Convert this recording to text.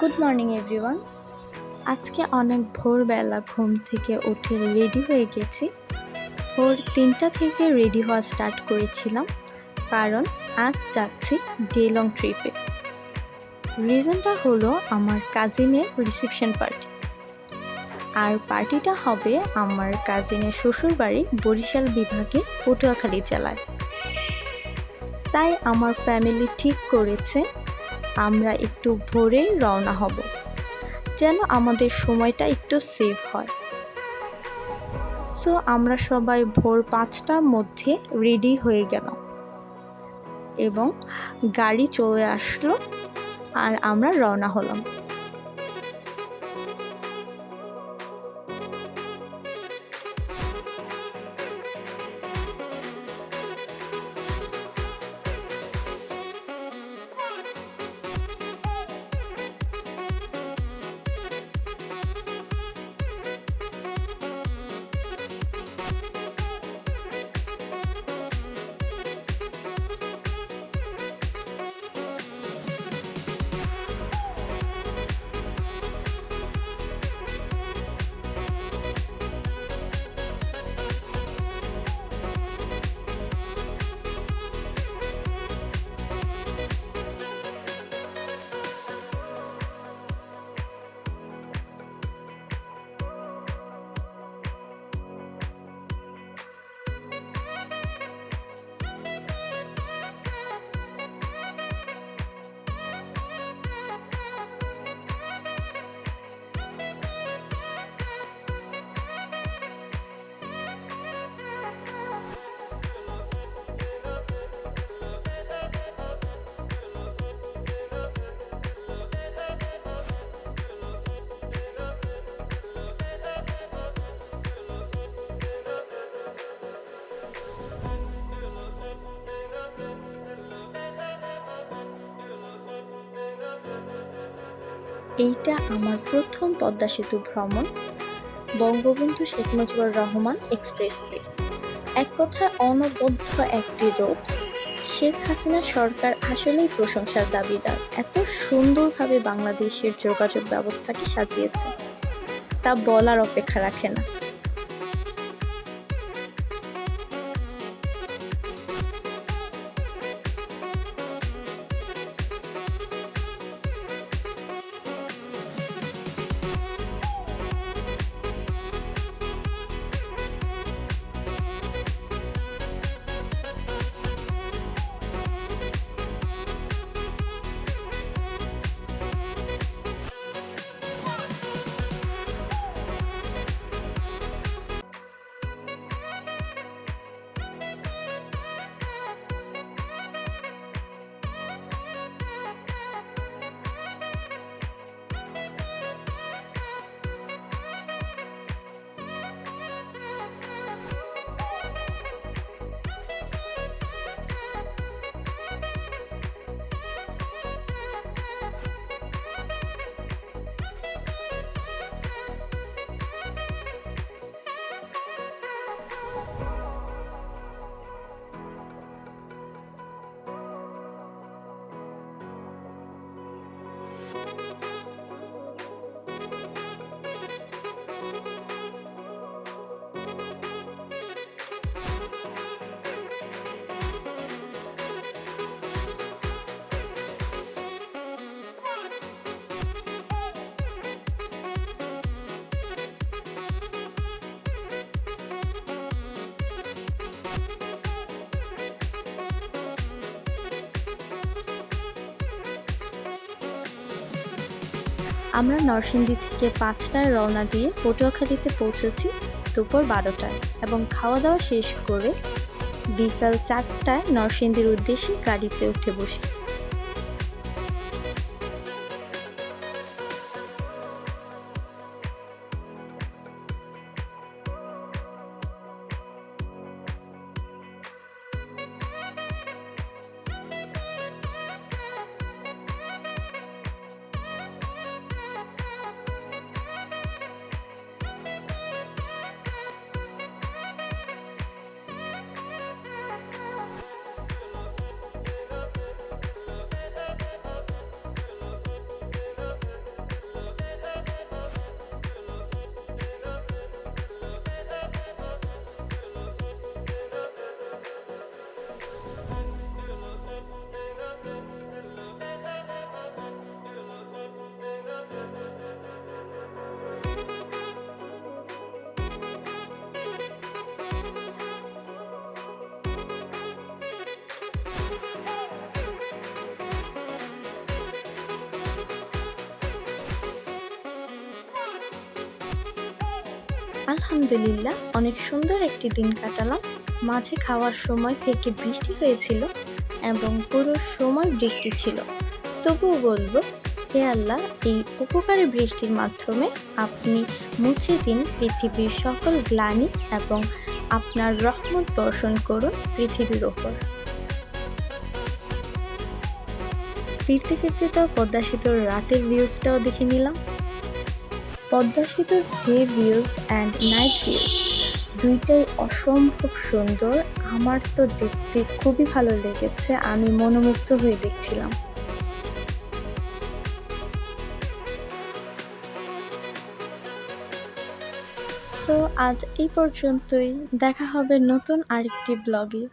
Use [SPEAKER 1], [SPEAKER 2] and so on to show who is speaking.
[SPEAKER 1] Good morning everyone আজকে অনেক ভোরবেলা ঘুম থেকে উঠে রেডি হয়ে গেছি। ভোর তিনটা থেকে রেডি হওয়া স্টার্ট করেছিলাম, কারণ আজ যাচ্ছি ডে লং ট্রিপে রিজনটা হলো আমার কাজিনের রিসেপশন পার্টি আর পার্টিটা হবে আমার কাজিনের শ্বশুরবাড়ি বরিশাল বিভাগে পটুয়াখালী জেলায়। তাই আমার ফ্যামিলি ঠিক করেছে আমরা একটু ভোরে রওনা হব, যেন আমাদের সময়টা একটু সেভ হয়। সো আমরা সবাই ভোর পাঁচটার মধ্যে রেডি হয়ে গেলাম এবং গাড়ি চলে আসলো আর আমরা রওনা হলাম। এইটা আমার প্রথম পদ্মা সেতু ভ্রমণ, বঙ্গবন্ধু শেখ মুজিবুর রহমান এক্সপ্রেসওয়ে। এক কথায় অনবদ্য একটি রোড। শেখ হাসিনা সরকার আসলেই প্রশংসার দাবিদার। এত সুন্দরভাবে বাংলাদেশের যোগাযোগ ব্যবস্থাকে সাজিয়েছে। তা বলার অপেক্ষা রাখে না। আমরা নরসিংদী থেকে পাঁচটায় রওনা দিয়ে পটুয়াখালীতে পৌঁছেছি দুপুর বারোটায় এবং খাওয়া দাওয়া শেষ করে বিকাল চারটায় নরসিংদীর উদ্দেশ্যে গাড়িতে উঠে বসি। আলহামদুলিল্লাহ, অনেক সুন্দর একটি দিন কাটালাম। মাঝে খাওয়ার সময় থেকে বৃষ্টি হয়েছিল এবং পুরো সময় বৃষ্টি ছিল। তবুও বলব, হে আল্লাহ, এই উপকারী বৃষ্টির মাধ্যমে আপনি মুছে দিন পৃথিবীর সকল গ্লানি এবং আপনার রহমত বর্ষণ করুন পৃথিবীর ওপর। ফিরতে ফিরতে তো পদ্মা সেতুর রাতের ভিউজটাও দেখে নিলাম। পদ্মা সেতুর day views and night views দুইটাই অসম্ভব সুন্দর। আমার তো দেখতে খুবই ভালো লেগেছে, আমি মনোমুগ্ধ হয়ে দেখছিলাম। সো আজ এই পর্যন্তই। দেখা হবে নতুন আরেকটি ব্লগে